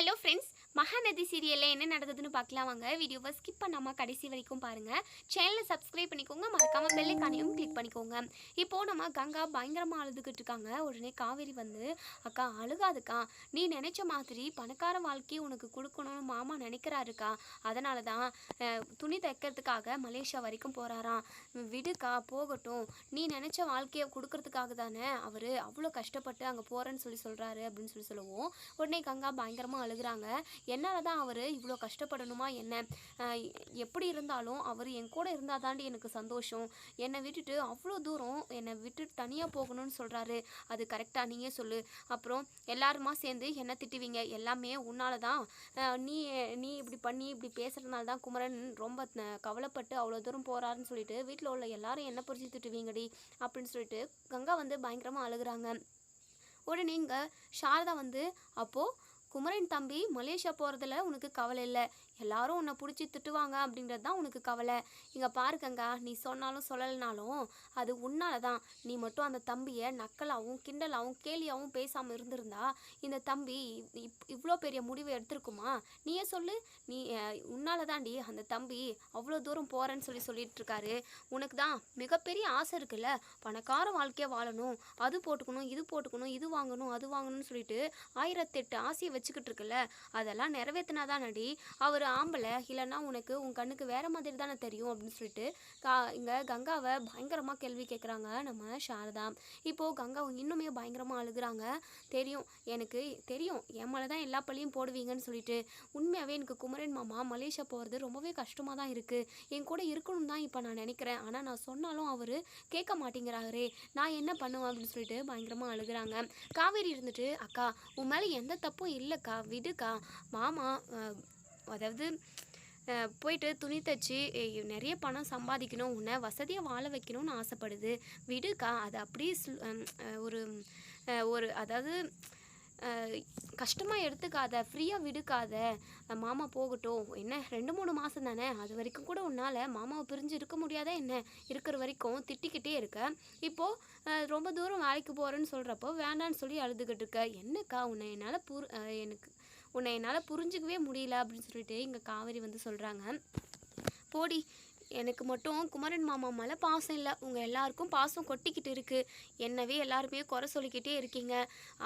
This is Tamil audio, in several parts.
hello friends. மகாநதி சீரியலில் என்ன நடந்ததுன்னு பார்க்கலாம் வாங்க. வீடியோவை ஸ்கிப் பண்ணாமல் கடைசி வரைக்கும் பாருங்கள் சேனலை சப்ஸ்கிரைப் பண்ணிக்கோங்க. மறக்காமல் பெல்லைக்கானையும் கிளிக் பண்ணிக்கோங்க. இப்போது நம்ம கங்கா பயங்கரமாக அழுதுகிட்டு இருக்காங்க. உடனே காவேரி வந்து அக்கா அழுகாதுக்கா. நீ நினச்ச மாதிரி பணக்கார வாழ்க்கையை உனக்கு கொடுக்கணும்னு மாமா நினைக்கிறாருக்கா? அதனால தான் துணி தைக்கிறதுக்காக மலேசியா வரைக்கும் போகிறாராம் விடுக்கா போகட்டும். நீ நினச்ச வாழ்க்கையை கொடுக்கறதுக்காக தானே அவர் அவ்வளோ கஷ்டப்பட்டு அங்கே போகிறேன்னு சொல்லி சொல்கிறாரு அப்படின்னு சொல்லி சொல்லுவோம். உடனே கங்கா பயங்கரமாக அழுகுறாங்க. என்னால் தான் அவர் இவ்வளோ கஷ்டப்படணுமா என்ன? எப்படி இருந்தாலும் அவர் என் கூட இருந்தால் தாண்டி எனக்கு சந்தோஷம். என்னை விட்டுட்டு அவ்வளோ தூரம் என்னை விட்டுட்டு தனியாக போகணும்னு சொல்கிறாரு அது கரெக்டாக நீயே சொல்லு. அப்புறம் எல்லாருமா சேர்ந்து என்ன திட்டுவீங்க? எல்லாமே உன்னால தான். நீ நீ இப்படி பண்ணி இப்படி பேசுகிறதுனால தான் குமரன் ரொம்ப கவலைப்பட்டு அவ்வளோ தூரம் போகிறாருன்னு சொல்லிட்டு வீட்டில் உள்ள எல்லாரும் என்ன புரிஞ்சு திட்டுவீங்கடி அப்படின்னு சொல்லிட்டு கங்கா வந்து பயங்கரமாக அழுகுறாங்க. உடனே இங்கே சாரதா வந்து அப்போது குமரன் தம்பி மலேசியா போகிறதுல உனக்கு கவலை இல்லை. எல்லாரும் உன்னை பிடிச்சி திட்டுவாங்க அப்படின்றது தான் உனக்கு கவலை. இங்கே பாருக்கங்க நீ சொன்னாலும் சொல்லலைனாலும் அது உன்னால தான். நீ மட்டும் அந்த தம்பியை நக்கலாகவும் கிண்டலாகவும் கேலியாகவும் பேசாமல் இருந்திருந்தா இந்த தம்பி இப் இவ்வளோ பெரிய முடிவை எடுத்திருக்குமா? நீயே சொல்லு. நீ உன்னால தாண்டி அந்த தம்பி அவ்வளோ தூரம் போகிறேன்னு சொல்லி சொல்லிட்டு இருக்காரு உனக்கு தான் மிகப்பெரிய ஆசை இருக்குல்ல? பணக்கார வாழ்க்கையை வாழணும். அது போட்டுக்கணும் இது போட்டுக்கணும் இது வாங்கணும் அது வாங்கணும்னு சொல்லிட்டு ஆயிரத்தெட்டு ஆசையை வச்சுக்கிட்டு இருக்குல்ல? அதெல்லாம் நிறைவேற்றினாதானடி அவர் ஆம்பளை இல்லைன்னா உனக்கு உன் கண்ணுக்கு வேறு மாதிரி தானே தெரியும் அப்படின்னு சொல்லிட்டு கா இங்கே கங்காவை பயங்கரமாக கேள்வி கேட்குறாங்க நம்ம சாரதா. இப்போது கங்கா இன்னுமே பயங்கரமாக அழுகுறாங்க. தெரியும் எனக்கு தெரியும் என் மேலே தான் எல்லா பள்ளியும் போடுவீங்கன்னு சொல்லிட்டு. உண்மையாகவே எனக்கு குமரன் மாமா மலேசியா போகிறது ரொம்பவே கஷ்டமாக தான் இருக்குது என் கூட இருக்கணும் தான் இப்போ நான் நினைக்கிறேன். ஆனால் நான் சொன்னாலும் அவர் கேட்க மாட்டேங்கிறாரே. நான் என்ன பண்ணுவேன் அப்படின்னு சொல்லிட்டு பயங்கரமாக அழுகுறாங்க. காவேரி இருந்துட்டு அக்கா உன் மேலே எந்த தப்பும் இல்லைக்கா விடுக்கா. மாமா அதாவது போயிட்டு துணி தைச்சி நிறைய பணம் சம்பாதிக்கணும் உன்னை வசதியாக வாழ வைக்கணும்னு ஆசைப்படுது. விடுக்கா அது அப்படியே ஒரு ஒரு அதாவது கஷ்டமாக எடுத்துக்காத ஃப்ரீயாக விடுக்காத மாமா போகட்டும். என்ன ரெண்டு மூணு மாதம் தானே? அது வரைக்கும் கூட உன்னால் மாமாவை பிரிஞ்சு இருக்க முடியாதா என்ன? இருக்கிற வரைக்கும் திட்டிக்கிட்டே இருக்க. இப்போது ரொம்ப தூரம் வேலைக்கு போகிறேன்னு சொல்கிறப்போ வேண்டான்னு சொல்லி அழுதுகிட்டு இருக்க. என்னக்கா உன்னை என்னால் பூர் எனக்கு உன்னை என்னால் புரிஞ்சுக்கவே முடியல அப்படின்னு சொல்லிட்டு இங்கே காவேரி வந்து சொல்கிறாங்க போடி எனக்கு மட்டும் குமரன் மாமா மேலே பாசம் இல்லை. உங்கள் எல்லாருக்கும் பாசம் கொட்டிக்கிட்டு இருக்குது என்னவே எல்லாருமே குறை சொல்லிக்கிட்டே இருக்கீங்க.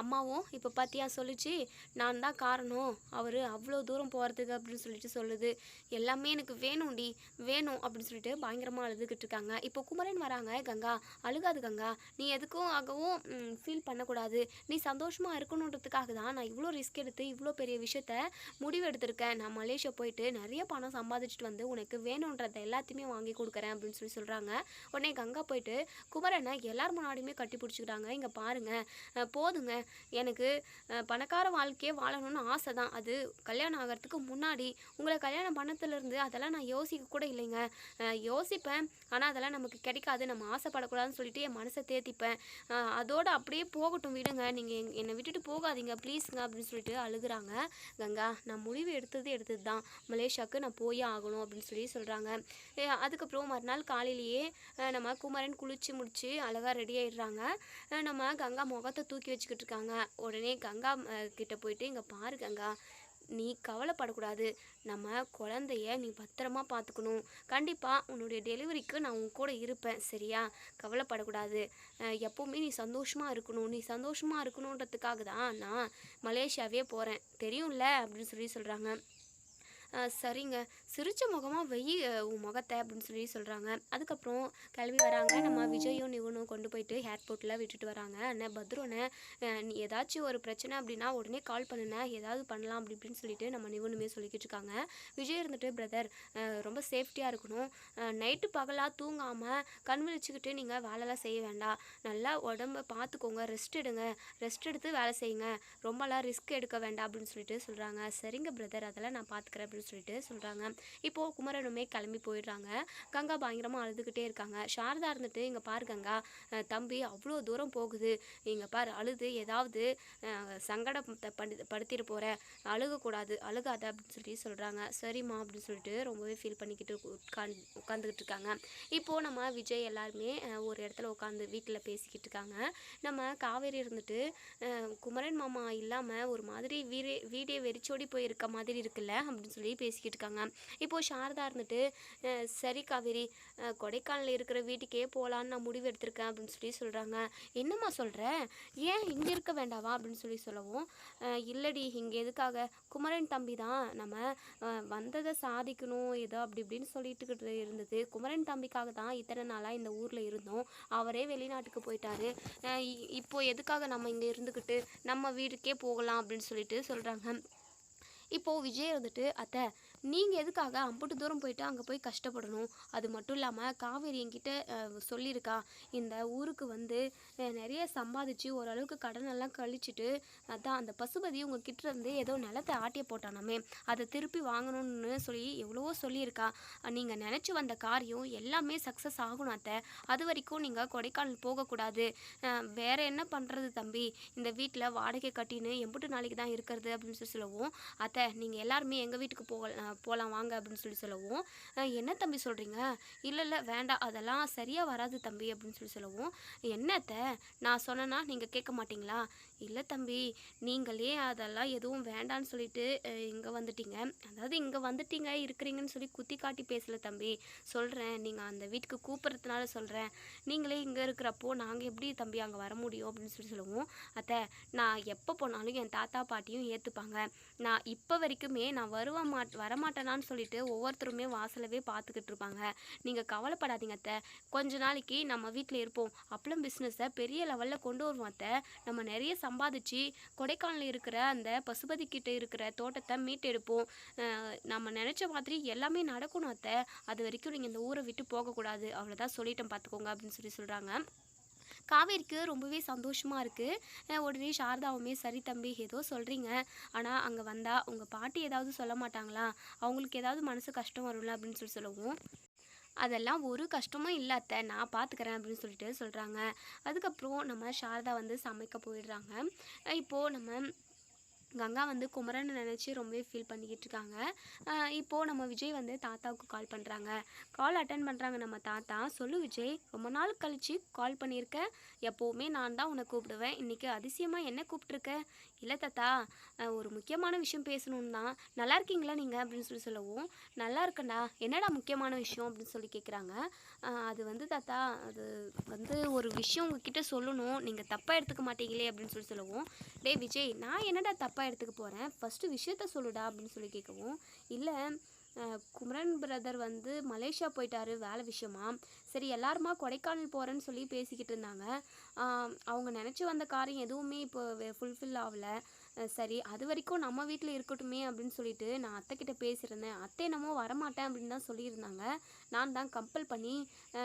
அம்மாவும் இப்போ பார்த்தியா சொல்லுச்சு? நான் தான் காரணம். அவர் அவ்வளோ தூரம் போகிறதுக்கு அப்படின்னு சொல்லிட்டு சொல்லுது. எல்லாமே எனக்கு வேணும்டி. வேணும் அப்படின்னு சொல்லிட்டு பயங்கரமாக அழுதுகிட்டு இருக்காங்க. இப்போ குமரன் வராங்க. கங்கா அழுகாது கங்கா. நீ எதுக்கும் ஆகவும் ஃபீல் பண்ணக்கூடாது. நீ சந்தோஷமாக இருக்கணுன்றதுக்காக தான் நான் இவ்வளோ ரிஸ்க் எடுத்து இவ்வளோ பெரிய விஷயத்த முடிவு எடுத்திருக்கேன் நான் மலேசியா போயிட்டு நிறைய பணம் சம்பாதிச்சுட்டு வந்து உனக்கு வேணுன்றத எல்லாத்தையும் வாங்கி கொடுக்குறேன் அப்படின்னு சொல்லி சொல்கிறாங்க உடனே கங்கா போயிட்டு குமரனை எல்லார் முன்னாடியுமே கட்டி பிடிச்சிக்கிறாங்க. இங்கே பாருங்கள் போதுங்க. எனக்கு பணக்கார வாழ்க்கையே வாழணும்னு ஆசை தான் அது கல்யாணம் ஆகிறதுக்கு முன்னாடி உங்களை கல்யாணம் பண்ணத்துலேருந்து அதெல்லாம் நான் யோசிக்க கூட இல்லைங்க. யோசிப்பேன். ஆனால் அதெல்லாம் நமக்கு கிடைக்காது. நம்ம ஆசைப்படக்கூடாதுன்னு சொல்லிட்டு என் மனசை தேத்திப்பேன். அதோடு அப்படியே போகட்டும் விடுங்க. நீங்கள் என்னை விட்டுட்டு போகாதீங்க. ப்ளீஸுங்க அப்படின்னு சொல்லிட்டு அழுகுறாங்க. கங்கா நான் முடிவு எடுத்தது எடுத்தது தான் மலேசியாவுக்கு நான் போயே ஆகணும் அப்படின்னு சொல்லி சொல்கிறாங்க அதுக்கப்புறம் மறுநாள் காலையிலேயே நம்ம குமரன் குளிச்சு முடிச்சு அழகாக ரெடி ஆயிடுறாங்க. நம்ம கங்கா முகத்தை தூக்கி வச்சுக்கிட்டு இருக்காங்க. உடனே கங்கா அஹ், கிட்ட போயிட்டு இங்கே பாரு கங்கா நீ கவலைப்படக்கூடாது. நம்ம குழந்தைய நீ பத்திரமா பார்த்துக்கணும். கண்டிப்பாக உன்னுடைய டெலிவரிக்கு நான் உன் கூட இருப்பேன். சரியா? கவலைப்படக்கூடாது. எப்போவுமே நீ சந்தோஷமாக இருக்கணும். நீ சந்தோஷமாக இருக்கணுன்றதுக்காக தான் நான் மலேசியாவே போகிறேன் தெரியும்ல? அப்படின்னு சொல்லி சொல்கிறாங்க சரிங்க. சிரிச்ச முகமாக வெயி உன் முகத்தை அப்படின்னு சொல்லி சொல்கிறாங்க அதுக்கப்புறம் கிளம்பி வராங்க. நம்ம விஜயும் நிவனும் கொண்டு போயிட்டு ஏர்போர்ட்டில் விட்டுட்டு வராங்க. அண்ணன் பத்ரோனை நீ ஏதாச்சும் ஒரு பிரச்சனை அப்படின்னா உடனே கால் பண்ணுனேன் ஏதாவது பண்ணலாம் அப்படி இப்படின்னு சொல்லிட்டு நம்ம நிவனுமே சொல்லிக்கிட்டு இருக்காங்க. விஜய் இருந்துட்டு பிரதர் ரொம்ப சேஃப்டியாக இருக்கணும். நைட்டு பகலாக தூங்காமல் கண் விழிச்சுக்கிட்டு நீங்கள் வேலைலாம் செய்ய வேண்டாம். நல்லா உடம்ப பார்த்துக்கோங்க ரெஸ்ட் எடுங்க. ரெஸ்ட் எடுத்து வேலை செய்யுங்க. ரொம்பலாம் ரிஸ்க் எடுக்க வேண்டாம் அப்படின்னு சொல்லிட்டு சொல்கிறாங்க சரிங்க பிரதர் அதெல்லாம் நான் பார்த்துக்கிறேன் அப்படின்னு அப்படின்னு சொல்லிட்டு சொல்கிறாங்க இப்போது குமரனுமே கிளம்பி போயிடுறாங்க. கங்கா பயங்கரமாக அழுதுகிட்டே இருக்காங்க. சாரதா இருந்துட்டு இங்கே பாரு கங்கா தம்பி அவ்வளோ தூரம் போகுது. இங்கே பாரு அழுது ஏதாவது சங்கடத்தை படு படுத்திட்டு போகிற அழுகக்கூடாது அழுகாத அப்படின்னு சொல்லி சொல்கிறாங்க சரிம்மா அப்படின்னு சொல்லிட்டு ரொம்பவே ஃபீல் பண்ணிக்கிட்டு உட்காந்து உட்காந்துக்கிட்டு இருக்காங்க. இப்போது நம்ம விஜய் எல்லாருமே ஒரு இடத்துல உட்காந்து வீட்டில் பேசிக்கிட்டு இருக்காங்க. நம்ம காவேரி இருந்துட்டு குமரன் மாமா இல்லாமல் ஒரு மாதிரி வீரே வீடே வெறிச்சோடி போயிருக்க மாதிரி இருக்குல்ல அப்படின்னு சொல்லி பேசிக்கிட்டு இருக்காங்க. இப்போது சாரதா இருந்துட்டு சரி காவேரி கொடைக்கானலில் இருக்கிற வீட்டுக்கே போகலான்னு நான் முடிவு எடுத்திருக்கேன் அப்படின்னு சொல்லி சொல்கிறாங்க என்னம்மா சொல்கிற ஏன் இங்கே இருக்க வேண்டாவா அப்படின்னு சொல்லி சொல்லவும் இல்லடி இங்கே எதுக்காக? குமரன் தம்பி தான் நம்ம வந்ததை சாதிக்கணும் ஏதோ அப்படி இப்படின்னு சொல்லிட்டுக்கிட்டு இருந்தது. குமரன் தம்பிக்காக தான் இத்தனை நாளாக இந்த ஊரில் இருந்தோம். அவரே வெளிநாட்டுக்கு போயிட்டாரு. இ- இப்போ எதுக்காக நம்ம இங்கே இருந்துக்கிட்டு நம்ம வீட்டுக்கே போகலாம் அப்படின்னு சொல்லிட்டு சொல்கிறாங்க இப்போது விஜய் வந்துட்டு அத்தை நீங்கள் எதுக்காக அம்புட்டு தூரம் போயிட்டு அங்கே போய் கஷ்டப்படணும்? அது மட்டும் இல்லாமல் காவேரி என்கிட்ட சொல்லியிருக்கா. இந்த ஊருக்கு வந்து நிறைய சம்பாதிச்சு ஓரளவுக்கு கடனெல்லாம் கழிச்சிட்டு அதான் அந்த பசுபதி உங்ககிட்ட இருந்து ஏதோ நிலத்தை ஆட்டிய போட்டானாமே. அதை திருப்பி வாங்கணும்னு சொல்லி எவ்வளவோ சொல்லியிருக்கா. நீங்கள் நினச்சி வந்த காரியம் எல்லாமே சக்ஸஸ் ஆகணும் அத்தை. அது வரைக்கும் நீங்கள் கொடைக்கானல் போகக்கூடாது. வேற என்ன பண்ணுறது தம்பி? இந்த வீட்டில் வாடகை கட்டின்னு எம்புட்டு நாளைக்கு தான் இருக்கிறது அப்படின்னு சொல்லி சொல்லவும். அத்தை நீங்கள் எல்லாருமே எங்கள் வீட்டுக்கு போக போகலாம் வாங்க அப்படின்னு சொல்லி சொல்லவும். அஹ், என்ன தம்பி சொல்கிறீங்க இல்லை இல்லை வேண்டாம் அதெல்லாம் சரியாக வராது தம்பி அப்படின்னு சொல்லி சொல்லவும். என்னத்தை? நான் சொன்னேன்னா நீங்கள் கேட்க மாட்டீங்களா? இல்லை தம்பி நீங்களே அதெல்லாம் எதுவும் வேண்டான்னு சொல்லிட்டு இங்கே வந்துட்டீங்க. அதாவது இங்கே வந்துட்டீங்க இருக்கிறீங்கன்னு சொல்லி குத்தி காட்டி பேசல தம்பி. சொல்கிறேன் நீங்கள் அந்த வீட்டுக்கு கூப்பிட்றதுனால சொல்கிறேன் நீங்களே இங்கே இருக்கிறப்போ நாங்கள் எப்படி தம்பி அங்கே வர முடியும்? அப்படின்னு சொல்லி சொல்லுவோம். அத்தை நான் எப்போ போனாலும் என் தாத்தா பாட்டியும் ஏற்றுப்பாங்க நான் இப்போ வரைக்குமே நான் வருவ மாட் வரமாட்டேனான்னு சொல்லிட்டு ஒவ்வொருத்தருமே வாசலவே பார்த்துக்கிட்டு இருப்பாங்க. நீங்கள் கவலைப்படாதீங்க அத்தை. கொஞ்ச நாளைக்கு நம்ம வீட்டில் இருப்போம். அப்பளம் பிஸ்னஸை பெரிய லெவலில் கொண்டு வருவோம் அத்தை. நம்ம நிறைய சம்பாதிச்சு கொடைக்கானலில் இருக்கிற அந்த பசுபதி கிட்ட இருக்கிற தோட்டத்தை மீட்டெடுப்போம். நம்ம நினச்ச மாதிரி எல்லாமே நடக்கணும் அத்தை. அது வரைக்கும் நீங்கள் இந்த ஊரை விட்டு போகக்கூடாது. அவ்வளோதான் சொல்லிட்டேன் பார்த்துக்கோங்க அப்படின்னு சொல்லி சொல்கிறாங்க காவேரிக்கு ரொம்பவே சந்தோஷமாக இருக்குது உடனே சாரதாவுமே சரி தம்பி ஏதோ சொல்கிறீங்க ஆனால் அங்கே வந்தால் உங்கள் பாட்டி ஏதாவது சொல்ல மாட்டாங்களா? அவங்களுக்கு ஏதாவது மனசு கஷ்டம் வரும்ல அப்படின்னு சொல்லி சொல்லவும். அதெல்லாம் ஒரு கஷ்டமும் இல்லாத நான் பார்த்துக்கிறேன் அப்படின்னு சொல்லிட்டு சொல்கிறாங்க அதுக்கப்புறம் நம்ம சாரதா வந்து சமைக்க போயிடுறாங்க. இப்போது நம்ம கங்கா வந்து குமரனை நினச்சி ரொம்பவே ஃபீல் பண்ணிக்கிட்டு இருக்காங்க இப்போது நம்ம விஜய் வந்து தாத்தாவுக்கு கால் பண்ணுறாங்க கால் அட்டன் பண்ணுறாங்க நம்ம தாத்தா. சொல்லு விஜய் ரொம்ப நாள் கழித்து கால் பண்ணியிருக்க எப்போவுமே நான் தான் உன்னை கூப்பிடுவேன். இன்றைக்கி அதிசயமாக என்ன கூப்பிட்ருக்க இல்லை தாத்தா ஒரு முக்கியமான விஷயம் பேசணும் தான். நல்லா இருக்கீங்களா நீங்கள் அப்படின்னு சொல்லி சொல்லவும் நல்லா இருக்கண்டா என்னடா முக்கியமான விஷயம்? அப்படின்னு சொல்லி கேட்குறாங்க அது வந்து தாத்தா அது வந்து ஒரு விஷயம் உங்ககிட்ட சொல்லணும். நீங்கள் தப்பாக எடுத்துக்க மாட்டீங்களே அப்படின்னு சொல்லி சொல்லவும் டேய் விஜய் நான் என்னடா தப்பாக இடத்துக்கு போகிறேன் ஃபஸ்ட்டு விஷயத்த சொல்லுடா அப்படின்னு சொல்லி கேட்கவும் இல்லை குமரன் பிரதர் வந்து மலேசியா போயிட்டாரு வேலை விஷயமா? சரி எல்லாருமா கொடைக்கானல் போகிறேன்னு சொல்லி பேசிக்கிட்டு இருந்தாங்க. அவங்க நினச்சி வந்த காரியம் எதுவுமே இப்போ ஃபுல்ஃபில் ஆகலை. சரி அது வரைக்கும் நம்ம வீட்டில் இருக்கட்டுமே அப்படின்னு சொல்லிட்டு நான் அத்தைக்கிட்ட பேசியிருந்தேன். அத்தை என்னமோ வரமாட்டேன் அப்படின்னு தான் சொல்லியிருந்தாங்க. நான் தான் கம்பல் பண்ணி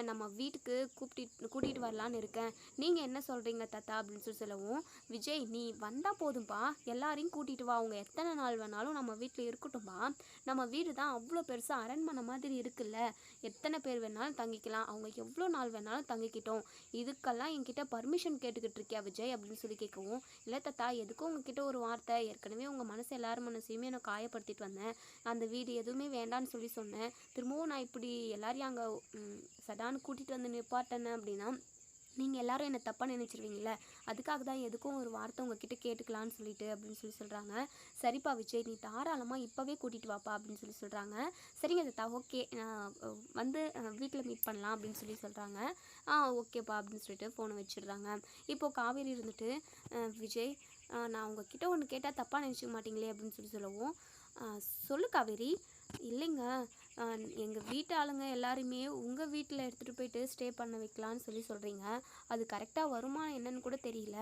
நம்ம வீட்டுக்கு கூப்பிட்டு கூட்டிகிட்டு வரலான்னு இருக்கேன். நீங்கள் என்ன சொல்கிறீங்க தாத்தா? அப்படின்னு சொல்லி சொல்லவும் விஜய் நீ வந்தால் போதும்பா. எல்லாரையும் கூட்டிகிட்டு வா. அவங்க எத்தனை நாள் வேணாலும் நம்ம வீட்டில் இருக்கட்டும்பா. நம்ம வீடு தான் அவ்வளோ பெருசாக அரண்மனை மாதிரி இருக்குல்ல. எத்தனை பேர் வேணாலும் தங்கிக்கலாம். அவங்க எவ்வளோ நாள் வேணாலும் தங்கிக்கிட்டோம். இதுக்கெல்லாம் என்கிட்ட பர்மிஷன் கேட்டுக்கிட்டு இருக்கியா விஜய்? அப்படின்னு சொல்லி கேட்கவும் இல்லை தாத்தா. எதுக்கும் உங்ககிட்ட ஒரு வார்த்தை. ஏற்கனவே உங்கள் மனசு எல்லார் மனசையுமே நான் காயப்படுத்திட்டு வந்தேன். அந்த வீடு எதுவுமே வேண்டான்னு சொல்லி சொன்னேன். திரும்பவும் நான் இப்படி எல்லாரையும் அங்கே சடான்னு கூட்டிகிட்டு வந்து நிப்பாட்டினேன் அப்படின்னா நீங்கள் எல்லோரும் என்னை தப்பாக நினச்சிருவீங்களே அதுக்காக தான் எதுக்கும் ஒரு வார்த்தை உங்ககிட்ட கேட்டுக்கலான்னு சொல்லிட்டு அப்படின்னு சொல்லி சொல்கிறாங்க சரிப்பா விஜய் நீ தாராளமாக இப்போவே கூட்டிகிட்டு வாப்பா அப்படின்னு சொல்லி சொல்கிறாங்க சரிங்க தாத்தா ஓகே. நான் வந்து வீட்டில் மீட் பண்ணலாம் அப்படின்னு சொல்லி சொல்கிறாங்க ஆ ஓகேப்பா அப்படின்னு சொல்லிட்டு ஃபோனை வச்சிடுறாங்க. இப்போது காவேரி இருந்துட்டு விஜய் நான் உங்ககிட்ட ஒன்று கேட்டால் தப்பாக நினச்சிக்க மாட்டீங்களே அப்படின்னு சொல்லி சொல்லவும் சொல்லு காவேரி. இல்லைங்க. எங்கள் வீட்டு ஆளுங்க எல்லாருமே உங்கள் வீட்டில் எடுத்துகிட்டு போயிட்டு ஸ்டே பண்ண வைக்கலான்னு சொல்லி சொல்கிறீங்க அது கரெக்டாக வருமா என்னன்னு கூட தெரியல.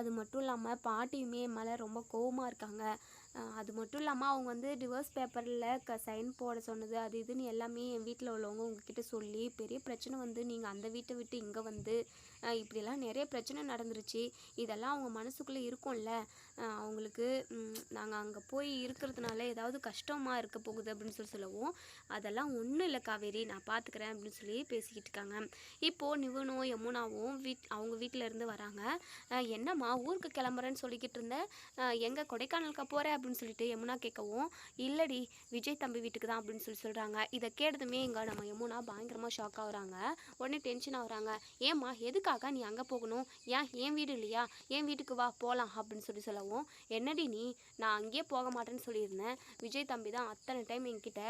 அது மட்டும் இல்லாமல் பாட்டியுமே என் மேலே ரொம்ப கோவமாக இருக்காங்க. அது மட்டும் இல்லாமல் அவங்க வந்து டிவோர்ஸ் பேப்பரில் க சைன் போட சொன்னது அது இதுன்னு எல்லாமே என் வீட்டில் உள்ளவங்க உங்ககிட்ட சொல்லி பெரிய பிரச்சனை வந்து நீங்கள் அந்த வீட்டை விட்டு இங்கே வந்து இப்படிலாம் நிறைய பிரச்சனை நடந்துருச்சு. இதெல்லாம் அவங்க மனசுக்குள்ளே இருக்கும்ல. அவங்களுக்கு நாங்கள் அங்கே போய் இருக்கிறதுனால ஏதாவது கஷ்டமாக இருக்க போகுது அப்படின்னு சொல்லி சொல்லவும் அதெல்லாம் ஒன்றும் இல்லை காவேரி நான் பார்த்துக்கிறேன் அப்படின்னு சொல்லி பேசிக்கிட்டு இருக்காங்க. இப்போது நிவனும் யமுனாவும் வீட் அவங்க வீட்டில் இருந்து வராங்க. என்னம்மா ஊருக்கு கிளம்புறேன்னு சொல்லிக்கிட்டு இருந்தேன் எங்கே கொடைக்கானலுக்கு போகிறேன் அப்படின்னு சொல்லிட்டு யமுனா கேட்கவும் இல்லடி விஜய் தம்பி வீட்டுக்கு தான் அப்படின்னு சொல்லி சொல்கிறாங்க இதை கேட்டதுமே இங்கே நம்ம யமுனா பயங்கரமாக ஷாக் ஆகுறாங்க. உடனே டென்ஷன் ஆகுறாங்க. ஏம்மா எதுக்கு எதுக்காக நீ அங்கே போகணும். ஏன்? என் வீடு இல்லையா? என் வீட்டுக்கு வா போகலாம் அப்படின்னு சொல்லி சொல்லவும் என்னடி நீ? நான் அங்கேயே போக மாட்டேன்னு சொல்லியிருந்தேன். விஜய் தம்பி தான் அத்தனை டைம் என்கிட்ட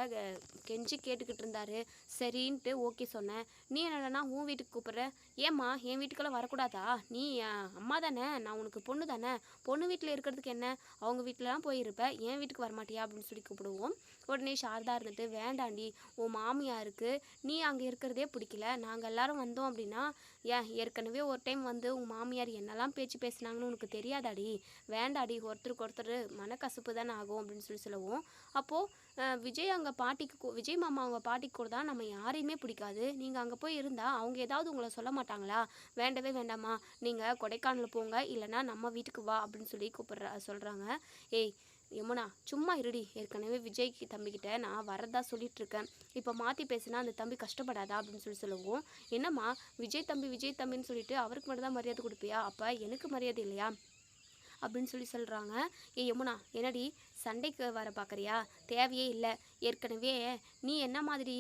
கெஞ்சி கேட்டுக்கிட்டு இருந்தாரு. சரின்ட்டு ஓகே சொன்னேன். நீ என்னடனா உன் வீட்டுக்கு கூப்பிட்ற? ஏம்மா என் வீட்டுக்கெல்லாம் வரக்கூடாதா? நீ அம்மா தானே? நான் உனக்கு பொண்ணு தானே? பொண்ணு வீட்டில் இருக்கிறதுக்கு என்ன? அவங்க வீட்டிலலாம் போயிருப்ப என் வீட்டுக்கு வரமாட்டியா? அப்படின்னு சொல்லி கூப்பிடுவோம். உடனே சாரதா இருந்துட்டு வேண்டாண்டி உன் மாமியாருக்கு நீ அங்கே இருக்கிறதே பிடிக்கல. நாங்கள் எல்லாரும் வந்தோம் அப்படின்னா ஏன் ஏற்கனவே ஒரு டைம் வந்து உன் மாமியார் என்னெல்லாம் பேச்சு பேசுனாங்கன்னு உனக்கு தெரியாதாடி? வேண்டாடி ஒருத்தருக்கு ஒருத்தர் மனக்கசப்பு தானே ஆகும் அப்படின்னு சொல்லி சொல்லவும். அப்போது விஜய் அங்கே பாட்டிக்கு கூ- விஜய் மாமா அவங்க பாட்டிக்கு கூட தான் நம்ம யாரையுமே பிடிக்காது. நீங்கள் அங்கே போய் இருந்தால் அவங்க ஏதாவது உங்களை சொல்ல மாட்டாங்களா? வேண்டவே வேண்டாமா நீங்கள் கொடைக்கானல் போங்க. இல்லைன்னா நம்ம வீட்டுக்கு வா அப்படின்னு சொல்லி கூப்பிட்ற சொல்கிறாங்க ஏய் யமுனா சும்மா இருடி. ஏற்கனவே விஜய்க்கு தம்பிக்கிட்ட நான் வரதா சொல்லிட்டு இருக்கேன் இப்போ மாற்றி பேசினா அந்த தம்பி கஷ்டப்படாதா அப்படின்னு சொல்லி சொல்லுவோம் என்னம்மா விஜய் தம்பி விஜய் தம்பின்னு சொல்லிட்டு அவருக்கு மட்டும் தான் மரியாதை கொடுப்பியா? அப்போ எனக்கு மரியாதை இல்லையா? அப்படின்னு சொல்லி சொல்கிறாங்க ஏ யமுனா என்னடி சண்டைக்கு வர பார்க்குறியா தேவையே இல்லை. ஏற்கனவே நீ என்ன மாதிரி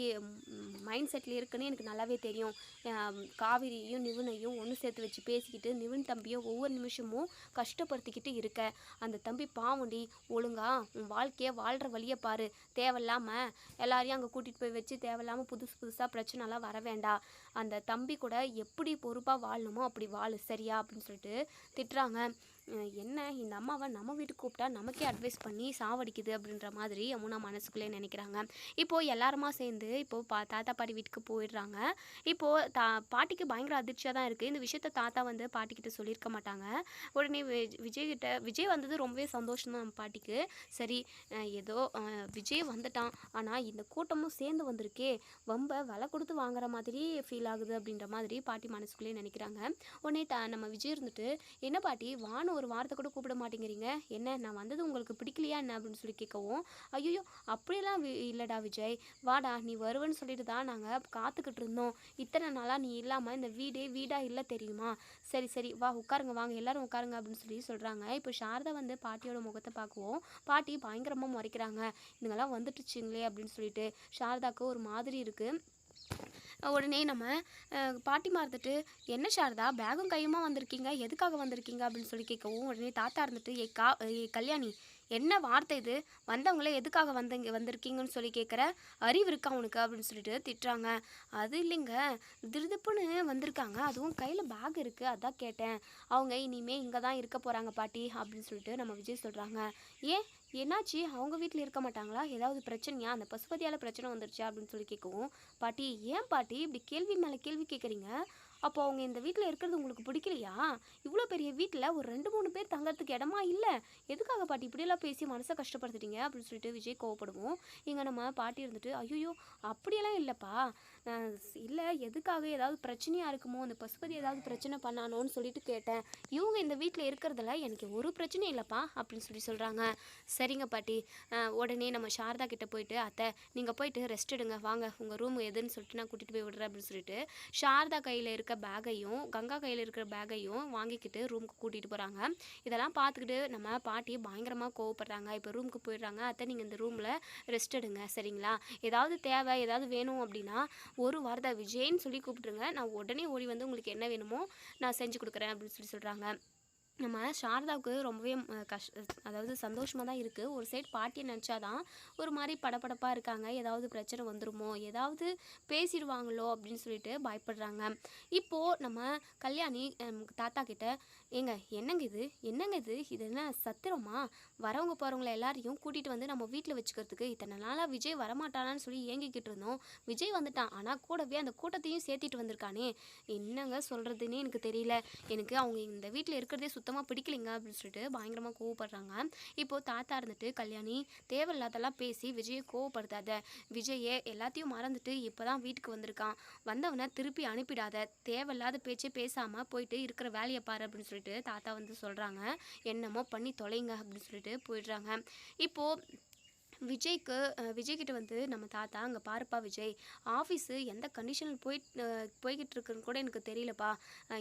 மைண்ட் செட்டில் இருக்குன்னு எனக்கு நல்லாவே தெரியும். காவிரியையும் காவிரியும் நிவுனையும் ஒன்று சேர்த்து வச்சு பேசிக்கிட்டு நிவின் தம்பியும் ஒவ்வொரு நிமிஷமும் கஷ்டப்படுத்திக்கிட்டு இருக்க. அந்த தம்பி பாவண்டி ஒழுங்கா உன் வாழ்க்கையை வாழ்கிற வழியை பாரு. தேவையில்லாமல் எல்லாரையும் அங்கே கூட்டிகிட்டு போய் வச்சு தேவையில்லாமல் புதுசு புதுசாக பிரச்சனைலாம் வர வேண்டாம் அந்த தம்பி கூட எப்படி பொறுப்பாக வாழணுமோ அப்படி வாழு சரியா? அப்படின்னு சொல்லிட்டு திட்டுறாங்க. என்ன? இந்த அம்மாவை நம்ம வீட்டுக்கு கூப்பிட்டா நமக்கே அட்வைஸ் பண்ணி சாவடிக்குது அப்படின்ற மாதிரி யமுனா மனசுக்குள்ளே நினைக்கிறாங்க. இப்போது எல்லாருமா சேர்ந்து இப்போது பா தாத்தா பாட்டி வீட்டுக்கு போயிடுறாங்க. இப்போது தா பாட்டிக்கு பயங்கர அதிர்ச்சியாக தான் இருக்குது இந்த விஷயத்த தாத்தா வந்து பாட்டிக்கிட்ட சொல்லியிருக்க மாட்டாங்க. உடனே விஜய் கிட்ட விஜய் வந்தது ரொம்பவே சந்தோஷம் தான் பாட்டிக்கு. சரி ஏதோ விஜய் வந்துட்டான். ஆனால் இந்த கூட்டமும் சேர்ந்து வந்திருக்கே. ரொம்ப விலை கொடுத்து வாங்குற மாதிரி ஃபீல் ஆகுது அப்படின்ற மாதிரி பாட்டி மனசுக்குள்ளேயே நினைக்கிறாங்க. உடனே த நம்ம விஜய் இருந்துட்டு என்ன பாட்டி வான்னு ஒரு வார்த்தை கூட கூப்பிட மாட்டேங்கிறீங்க. என்ன நான் வந்தது உங்களுக்கு பிடிக்கலையா என்ன அப்படின்னு சொல்லி கேட்கவும் ஐயோ அப்படியெல்லாம் வி- விஜய். வாடா நீ வருவேன்னு சொல்லிட்டு தான் நாங்கள் காத்துக்கிட்டு இருந்தோம். இத்தனை நாளாக நீ இல்லாமல் இந்த வீடே வீடாக இல்லை தெரியுமா? சரி சரி வா உட்காருங்க வாங்க எல்லாரும் உட்காருங்க அப்படின்னு சொல்லி சொல்கிறாங்க இப்போ சாரதா வந்து பாட்டியோட முகத்தை பார்க்குவோம் பாட்டி பயங்கரமாக முறைக்கிறாங்க. இதுங்கெல்லாம் வந்துட்டுச்சுங்களே அப்படின்னு சொல்லிட்டு சாரதாவுக்கு ஒரு மாதிரி இருக்குது உடனே நம்ம அஹ், பாட்டிமா இருந்துட்டு என்ன சாரதா பேகும் கையுமா வந்திருக்கீங்க? எதுக்காக வந்திருக்கீங்க? அப்படின்னு சொல்லி கேட்கவும் உடனே தாத்தா இருந்துட்டு ஏ கா ஏ கல்யாணி என்ன வார்த்தை இது? வந்தவங்களே எதுக்காக வந்தீங்க வந்திருக்கீங்கன்னு சொல்லி கேட்குற அறிவு இருக்கா உனக்கு? அப்படின்னு சொல்லிட்டு திட்டுறாங்க. அது இல்லைங்க. திருதுப்புன்னு வந்திருக்காங்க. அதுவும் கையில் பேக் இருக்குது அதான் கேட்டேன். அவங்க இனிமேல் இங்கே தான் இருக்க போகிறாங்க பாட்டி அப்படின்னு சொல்லிட்டு நம்ம விஜய் சொல்கிறாங்க ஏன்? என்னாச்சு? அவங்க வீட்டில் இருக்க மாட்டாங்களா? ஏதாவது பிரச்சனையா? அந்த பசுபதியால் பிரச்சனை வந்துருச்சு? அப்படின்னு சொல்லி கேட்கவும் பாட்டி ஏன் பாட்டி இப்படி கேள்வி மேலே கேள்வி கேட்குறீங்க அப்போ அவங்க இந்த வீட்டில் இருக்கிறது உங்களுக்கு பிடிக்கலையா? இவ்வளோ பெரிய வீட்டில் ஒரு ரெண்டு மூணு பேர் தங்கறதுக்கு இடமா இல்லை. எதுக்காக பாட்டி இப்படியெல்லாம் பேசி மனசை கஷ்டப்படுத்திட்டீங்க? அப்படின்னு சொல்லிட்டு விஜய் கோவப்படுவோம். இங்கே நம்ம பாட்டி இருந்துட்டு ஐயோ அப்படியெல்லாம் இல்லைப்பா. இல்லை எதுக்காக ஏதாவது பிரச்சனையாக இருக்குமோ அந்த பசுபதி ஏதாவது பிரச்சனை பண்ணானோன்னு சொல்லிட்டு கேட்டேன். இவங்க இந்த வீட்டில் இருக்கிறதுல எனக்கு ஒரு பிரச்சனையும் இல்லைப்பா அப்படின்னு சொல்லி சொல்கிறாங்க சரிங்க பாட்டி. உடனே நம்ம சாரதா கிட்டே போயிட்டு அத்தை நீங்கள் போயிட்டு ரெஸ்ட் எடுங்க வாங்க உங்கள் ரூம் எதுன்னு சொல்லிட்டு நான் கூட்டிகிட்டு போய் விடுறேன் அப்படின்னு சொல்லிட்டு சாரதா கையில் இருக்க பேக்கையும் கங்கா கையில் இருக்கிற பேக்கையும் வாங்கிக்கிட்டு ரூமுக்கு கூட்டிகிட்டு போகிறாங்க இதெல்லாம் பார்த்துக்கிட்டு நம்ம பாட்டி பயங்கரமாக கோவப்படுறாங்க. இப்போ ரூமுக்கு போயிடுறாங்க. அத்தை நீங்கள் இந்த ரூமில் ரெஸ்ட் எடுங்க சரிங்களா? ஏதாவது தேவை ஏதாவது வேணும் அப்படின்னா ஒரு வாரத்தை விஜய்ன்னு சொல்லி கூப்பிட்ருங்க நான் உடனே ஓடி வந்து உங்களுக்கு என்ன வேணுமோ நான் செஞ்சு கொடுக்குறேன் அப்படின்னு சொல்லி சொல்கிறாங்க நம்ம சாரதாவுக்கு ரொம்பவே கஷ் அதாவது சந்தோஷமாக தான் இருக்குது ஒரு சைடு பாட்டியை நினச்சா தான் ஒரு மாதிரி படபடப்பாக இருக்காங்க. ஏதாவது பிரச்சனை வந்துருமோ? ஏதாவது பேசிடுவாங்களோ? அப்படின்னு சொல்லிட்டு பயப்படுறாங்க. இப்போது நம்ம கல்யாணி தாத்தா கிட்ட ஏங்க என்னங்க இது? என்னங்க இது? இது என்ன சத்திரமா? வரவங்க போகிறவங்கள எல்லாரையும் கூட்டிகிட்டு வந்து நம்ம வீட்டில் வச்சுக்கிறதுக்கு இத்தனை நாளாக விஜய் வரமாட்டானான்னு சொல்லி ஏங்கிக்கிட்டு இருந்தோம். விஜய் வந்துட்டான். ஆனால் கூடவே அந்த கூட்டத்தையும் சேர்த்திட்டு வந்திருக்கானே. என்னங்க சொல்கிறதுன்னே எனக்கு தெரியல. எனக்கு அவங்க இந்த வீட்டில் இருக்கிறதே சுத்தமாக பிடிக்கலைங்க அப்படின்னு சொல்லிட்டு பயங்கரமாக கோவப்படுறாங்க. இப்போது தாத்தா இருந்துட்டு கல்யாணி தேவையில்லாதெல்லாம் பேசி விஜயை கோவப்படுத்தாத. விஜயை எல்லாத்தையும் மறந்துட்டு இப்போ தான் வீட்டுக்கு வந்திருக்கான். வந்தவனை திருப்பி அனுப்பிடாத. தேவையில்லாத பேச்சே பேசாமல் போயிட்டு இருக்கிற வேலையை பாரு அப்படின்னு சொல்லிட்டு தாத்தா வந்து சொல்கிறாங்க என்னமோ பண்ணி தொலைங்க அப்படின்னு சொல்லிட்டு போயிடுறாங்க. இப்போது விஜய்க்கு விஜய்கிட்ட வந்து நம்ம தாத்தா அங்கே பாருப்பா விஜய் ஆஃபீஸு எந்த கண்டிஷனில் போய் போய்கிட்டு இருக்குன்னு கூட எனக்கு தெரியலப்பா.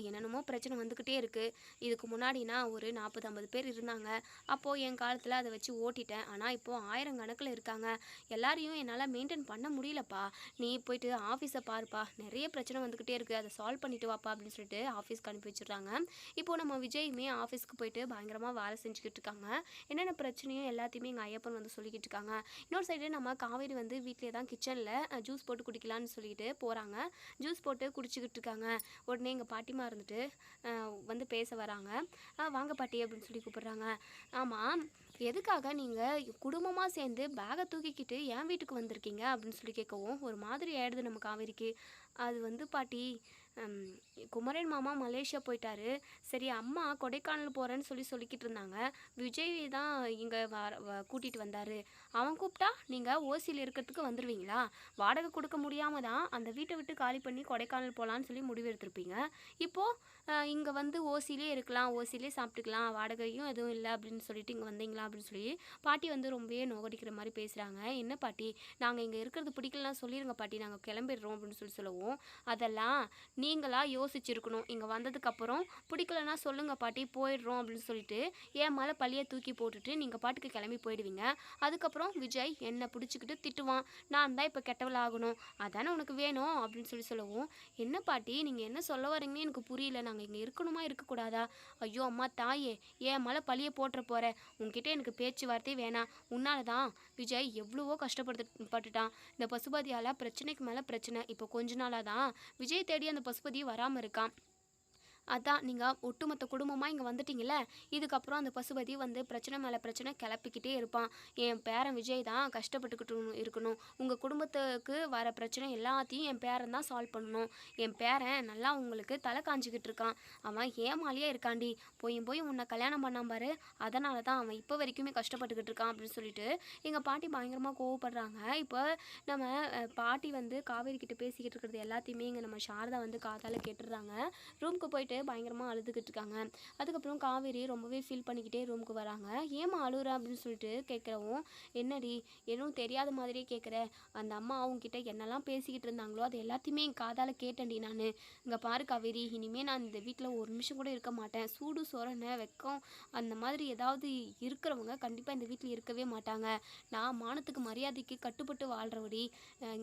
என்னென்னமோ பிரச்சனை வந்துக்கிட்டே இருக்குது இதுக்கு முன்னாடினா ஒரு நாற்பது ஐம்பது பேர் இருந்தாங்க. அப்போது என் காலத்தில் அதை வச்சு ஓட்டிட்டேன். ஆனால் இப்போது ஆயிரம் கணக்கில் இருக்காங்க. எல்லாரையும் என்னால் மெயின்டைன் பண்ண முடியலப்பா. நீ போயிட்டு ஆஃபீஸை பாருப்பா. நிறைய பிரச்சனை வந்துக்கிட்டே இருக்குது அதை சால்வ் பண்ணிட்டு வாப்பா அப்படின்னு சொல்லிட்டு ஆஃபீஸ்க்கு அனுப்பி வச்சிடுறாங்க. இப்போது நம்ம விஜயுமே ஆஃபீஸ்க்கு போயிட்டு பயங்கரமாக வேலை செஞ்சுக்கிட்டு இருக்காங்க. என்னென்ன பிரச்சனையும் எல்லாத்தையுமே எங்கள் ஐயப்பன் வந்து சொல்லிக்கிட்டு இருக்காங்க. இன்னொரு சைடு நம்ம காவேரி வந்து வீட்டிலே தான் கிச்சனில் ஜூஸ் போட்டு குடிக்கலான்னு சொல்லிட்டு போகிறாங்க ஜூஸ் போட்டு குடிச்சிக்கிட்டு இருக்காங்க. உடனே எங்கள் பாட்டிமா இருந்துட்டு வந்து பேச வராங்க. வாங்க பாட்டி அப்படின்னு சொல்லி கூப்பிட்றாங்க. ஆமாம் எதுக்காக நீங்கள் குடும்பமாக சேர்ந்து பேகை தூக்கிக்கிட்டு என் வீட்டுக்கு வந்திருக்கீங்க? அப்படின்னு சொல்லி கேட்கவும் ஒரு மாதிரி ஆயிடுது நம்ம காவேரிக்கு. அது வந்து பாட்டி குமரன் மாமா மலேசியா போயிட்டாரு. சரி அம்மா கொடைக்கானல் போகிறேன்னு சொல்லி சொல்லிக்கிட்டு இருந்தாங்க. விஜய் தான் இங்கே வர வ- கூட்டிகிட்டு வந்தார். அவன் கூப்பிட்டா நீங்கள் ஓசியில் இருக்கிறதுக்கு வந்துடுவீங்களா வாடகை கொடுக்க முடியாமல் தான் அந்த வீட்டை விட்டு காலி பண்ணி கொடைக்கானல் போகலான்னு சொல்லி முடிவெடுத்திருப்பீங்க இப்போது இங்கே வந்து ஓசிலே இருக்கலாம் ஓசிலே சாப்பிட்டுக்கலாம் வாடகையும் எதுவும் இல்லை அப்படின்னு சொல்லிட்டு இங்கே வந்தீங்களா அப்படின்னு சொல்லி பாட்டி வந்து ரொம்பவே நோகடிக்கிற மாதிரி பேசுகிறாங்க என்ன பாட்டி? நாங்கள் இங்கே இருக்கிறது பிடிக்கலனா சொல்லிடுங்க பாட்டி நாங்கள் கிளம்பிடுறோம் அப்படின்னு சொல்லி சொல்லுவோம். அதெல்லாம் நீங்களாக யோசிச்சிருக்கணும். இங்கே வந்ததுக்கப்புறம் பிடிக்கலனா சொல்லுங்கள் பாட்டி போயிடுறோம் அப்படின்னு சொல்லிட்டு என் மேலே பழியை தூக்கி போட்டுட்டு நீங்கள் பாட்டுக்கு கிளம்பி போயிடுவீங்க. அதுக்கப்புறம் விஜய் என்னை பிடிச்சிக்கிட்டு திட்டுவான். நான் தான் இப்போ கெட்டவள் ஆகணும் அதானே உனக்கு வேணும் அப்படின்னு சொல்லி சொல்லவும் என்ன பாட்டி நீங்கள் என்ன சொல்ல வரீங்கன்னு எனக்கு புரியல. நாங்கள் இங்கே இருக்கணுமா இருக்கக்கூடாதா? ஐயோ அம்மா தாயே ஏன் மேலே பழிய போட்டுற போகிற உன்கிட்ட எனக்கு பேச்சுவார்த்தை வேணாம். உன்னால தான். விஜய் எவ்வளவோ கஷ்டப்படுத்து பட்டுட்டான் இந்த பசுபதியால் பிரச்சனைக்கு மேலே பிரச்சனை. இப்போ கொஞ்ச நாளாக தான் விஜய் தேடி அந்த பசுபதி வராமல் இருக்கான். அதான் நீங்கள் ஒட்டுமொத்த குடும்பமாக இங்கே வந்துட்டீங்கள இதுக்கப்புறம் அந்த பசுபதி வந்து பிரச்சனை மேலே பிரச்சனை கிளப்பிக்கிட்டே இருப்பான். என் பேரன் விஜய் தான் கஷ்டப்பட்டுக்கிட்டு இருக்கணும். உங்கள் குடும்பத்துக்கு வர பிரச்சனை எல்லாத்தையும் என் பேரன் தான் சால்வ் பண்ணணும். என் பேரன் நல்லா உங்களுக்கு தலை காஞ்சிக்கிட்டு இருக்கான். அவன் ஏமாலியாக இருக்காண்டி. போய் போய் உன்னை கல்யாணம் பண்ணாம பாரு. அதனால தான் அவன் இப்போ வரைக்குமே கஷ்டப்பட்டுக்கிட்டு இருக்கான் அப்படின்னு சொல்லிட்டு எங்கள் பாட்டி பயங்கரமாக கோவப்படுறாங்க. இப்போ நம்ம பாட்டி வந்து காவேரி கிட்ட பேசிக்கிட்டு இருக்கிறது எல்லாத்தையுமே இங்கே நம்ம சாரதா வந்து காதால் கேட்டுடுறாங்க. ரூமுக்கு போயிட்டு பயங்கரமாக அழுதுகிட்டு இருக்காங்க அதுக்கப்புறம் காவேரி ரொம்பவே ஃபீல் பண்ணிக்கிட்டே ரூமுக்கு வராங்க. ஏமா அழுகுற அப்படின்னு சொல்லிட்டு கேட்குறவும் என்னடி எதுவும் தெரியாத மாதிரியே கேட்குற? அந்த அம்மா அவங்கக்கிட்ட என்னெல்லாம் பேசிக்கிட்டு இருந்தாங்களோ அது எல்லாத்தையுமே என் காதால் கேட்டேன்டி நான். இங்கே பாரு காவேரி இனிமேல் நான் இந்த வீட்டில் ஒரு நிமிஷம் கூட இருக்க மாட்டேன். சூடு சொரணை வெக்கம் அந்த மாதிரி ஏதாவது இருக்கிறவங்க கண்டிப்பாக இந்த வீட்டில் இருக்கவே மாட்டாங்க. நான் மானத்துக்கு மரியாதைக்கு கட்டுப்பட்டு வாழ்கிறபடி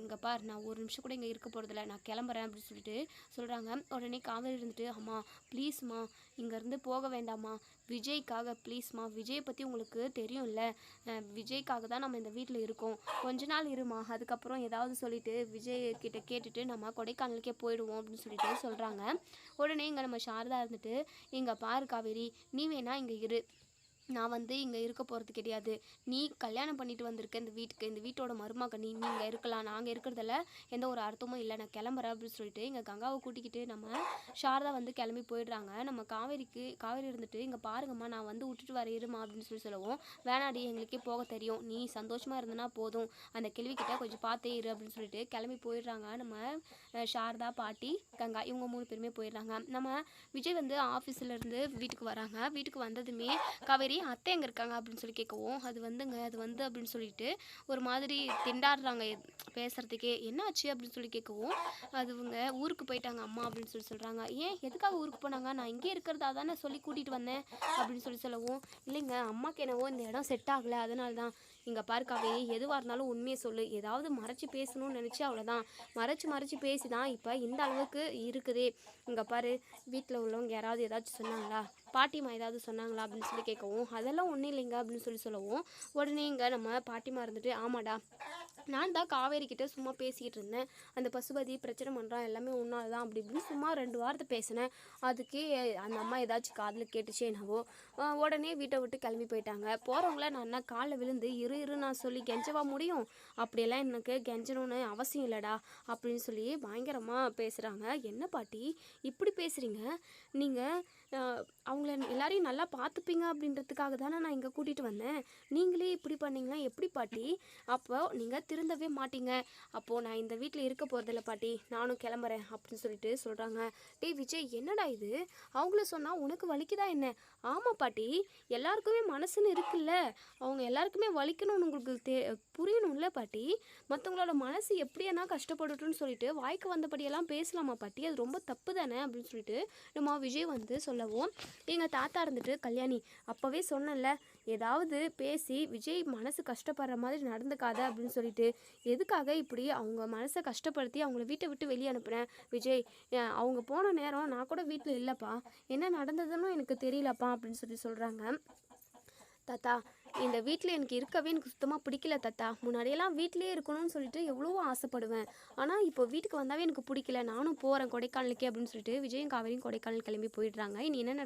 இங்கே பார் நான் ஒரு நிமிஷம் கூட இங்கே இருக்க போகிறதில்ல நான் கிளம்புறேன் அப்படின்னு சொல்லிட்டு சொல்கிறாங்க உடனே காவேரி இருந்துட்டு அம்மா ப்ளீஸ்மா இங்கேருந்து போக வேண்டாம்மா. விஜய்க்காக ப்ளீஸ்மா விஜய் பற்றி உங்களுக்கு தெரியும்ல. விஜய்க்காக தான் நம்ம இந்த வீட்டில் இருக்கோம். கொஞ்ச நாள் இருமா அதுக்கப்புறம் ஏதாவது சொல்லிட்டு விஜய் கிட்ட கேட்டுட்டு நம்ம கொடைக்கானலுக்கே போயிடுவோம் அப்படின்னு சொல்லிட்டு சொல்கிறாங்க உடனே இங்கே நம்ம சாரதா இருந்துட்டு இங்கே பாரு காவேரி நீ வேணா இங்கே இரு. நான் வந்து இங்கே இருக்க போகிறது கிடையாது. நீ கல்யாணம் பண்ணிட்டு வந்திருக்க இந்த வீட்டுக்கு இந்த வீட்டோட மருமக நீ நீங்கள் இருக்கலாம். நாங்கள் இருக்கிறதுல எந்த ஒரு அர்த்தமும் இல்லை. நான் கிளம்புறேன் அப்படின்னு சொல்லிட்டு இங்கே கங்காவை கூட்டிக்கிட்டு நம்ம சாரதா வந்து கிளம்பி போயிடுறாங்க. நம்ம காவேரிக்கு காவேரி இருந்துட்டு இங்கே பாருங்கம்மா நான் வந்து விட்டுட்டு வர இருமா அப்படின்னு சொல்லி சொல்லவும் வேணாடி எங்களுக்கே போக தெரியும். நீ சந்தோஷமாக இருந்தனா போதும். அந்த கேள்விக்கிட்ட கொஞ்சம் பார்த்தே இரு அப்படின்னு சொல்லிட்டு கிளம்பி போயிடுறாங்க. நம்ம சாரதா பாட்டி கங்கா இவங்க மூணு பேருமே போயிடுறாங்க. நம்ம விஜய் வந்து ஆஃபீஸில் இருந்து வீட்டுக்கு வராங்க. வீட்டுக்கு வந்ததுமே காவேரி அத்தை எங்கே இருக்காங்க? அப்படின்னு சொல்லி கேட்கவும் அது வந்துங்க அது வந்து அப்படின்னு சொல்லிட்டு ஒரு மாதிரி திண்டாடுறாங்க. பேசுகிறதுக்கே என்னாச்சு அப்படின்னு சொல்லி கேட்கவும் அதுவங்க ஊருக்கு போயிட்டாங்க அம்மா அப்படின்னு சொல்லி சொல்கிறாங்க ஏன் எதுக்காக ஊருக்கு போனாங்க? நான் இங்கே இருக்கிறதா தானே சொல்லி கூட்டிகிட்டு வந்தேன் அப்படின்னு சொல்லி சொல்லவும் இல்லைங்க அம்மாக்கு என்னவோ இந்த இடம் செட் ஆகலை அதனால தான் இங்கே பாரு காவேரி எதுவாக இருந்தாலும் உண்மையை சொல்லு. ஏதாவது மறைச்சு பேசணும்னு நினச்சி அவ்வளோதான் மறைச்சி மறைச்சி பேசி தான் இப்போ இந்த அளவுக்கு இருக்குதே. இங்கே பாரு வீட்டில் உள்ளவங்க யாராவது ஏதாச்சும் சொன்னாங்களா? பாட்டிமா ஏதாவது சொன்னாங்களா? அப்படின்னு சொல்லி கேட்கவும் அதெல்லாம் ஒன்றும் இல்லைங்க அப்படின்னு சொல்லி சொல்லவும் உடனே இங்கே நம்ம பாட்டிமா இருந்துட்டு ஆமாடா நான் தான் காவேரி கிட்டே சும்மா பேசிக்கிட்டு இருந்தேன் அந்த பசுபதி பிரச்சனை பண்ணுறான் எல்லாமே ஒன்றால் தான் அப்படி இப்படின்னு சும்மா ரெண்டு வாரத்தை பேசினேன். அதுக்கே அந்த அம்மா ஏதாச்சும் காதில் கேட்டுச்சே என்னவோ உடனே வீட்டை விட்டு கிளம்பி போயிட்டாங்க. போகிறவங்கள நான் என்ன காலில் விழுந்து இரு இரு நான் சொல்லி கெஞ்சவா முடியும்? அப்படியெல்லாம் எனக்கு கெஞ்சணும்னு அவசியம் இல்லைடா அப்படின்னு சொல்லி பயங்கரமாக பேசுகிறாங்க என்ன பாட்டி இப்படி பேசுகிறீங்க நீங்கள் அவங்கள எல்லாரையும் நல்லா பார்த்துப்பீங்க அப்படின்றதுக்காக தானே நான் இங்கே கூட்டிகிட்டு வந்தேன். நீங்களே இப்படி பண்ணீங்கன்னா எப்படி பாட்டி? அப்போ நீங்கள் திருந்தவே மாட்டீங்க. அப்போது நான் இந்த வீட்டில் இருக்க போகிறதில்ல பாட்டி. நானும் கிளம்புறேன் அப்படின்னு சொல்லிட்டு சொல்கிறாங்க டேய் விஜய் என்னடா இது? அவங்கள சொன்னால் உனக்கு வலிக்குதா என்ன? ஆமாம் பாட்டி. எல்லாருக்குமே மனசுன்னு இருக்குல்ல. அவங்க எல்லாருக்குமே வலிக்கணும்னு உங்களுக்கு தே புரியணும்ல பாட்டி? மற்றவங்களோட மனசு எப்படியானா கஷ்டப்படட்டும்னு சொல்லிட்டு வாய்க்கு வந்தபடியெல்லாம் பேசலாமா பாட்டி? அது ரொம்ப தப்பு தானே அப்படின்னு சொல்லிட்டு நம்ம விஜய் வந்து சொல்லவும் எங்கள் தாத்தா இருந்துட்டு கல்யாணி அப்போவே சொன்னேன்ல ஏதாவது பேசி விஜய் மனசு கஷ்டப்படுற மாதிரி நடந்துக்காத அப்படின்னு சொல்லிட்டு எதுக்காக இப்படி அவங்க மனசை கஷ்டப்படுத்தி அவங்கள வீட்டை விட்டு வெளியே அனுப்புகிறேன் விஜய் அவங்க போன நேரம் நான் கூட வீட்டில் இல்லைப்பா. என்ன நடந்ததுன்னு எனக்கு தெரியலப்பா அப்படின்னு சொல்லி சொல்கிறாங்க தாத்தா இந்த வீட்டில் எனக்கு இருக்கவே எனக்கு சுத்தமாக பிடிக்கல தாத்தா. முன்னாடியெல்லாம் வீட்டிலே இருக்கணும்னு சொல்லிட்டு எவ்வளவோ ஆசைப்படுவேன். ஆனால் இப்போ வீட்டுக்கு வந்தாவே எனக்கு பிடிக்கல. நானும் போகிறேன் கொடைக்கானலுக்கே அப்படின்னு சொல்லிட்டு விஜயும் காவேரியும் கொடைக்கானல் கிளம்பி போயிடுறாங்க. இனி என்ன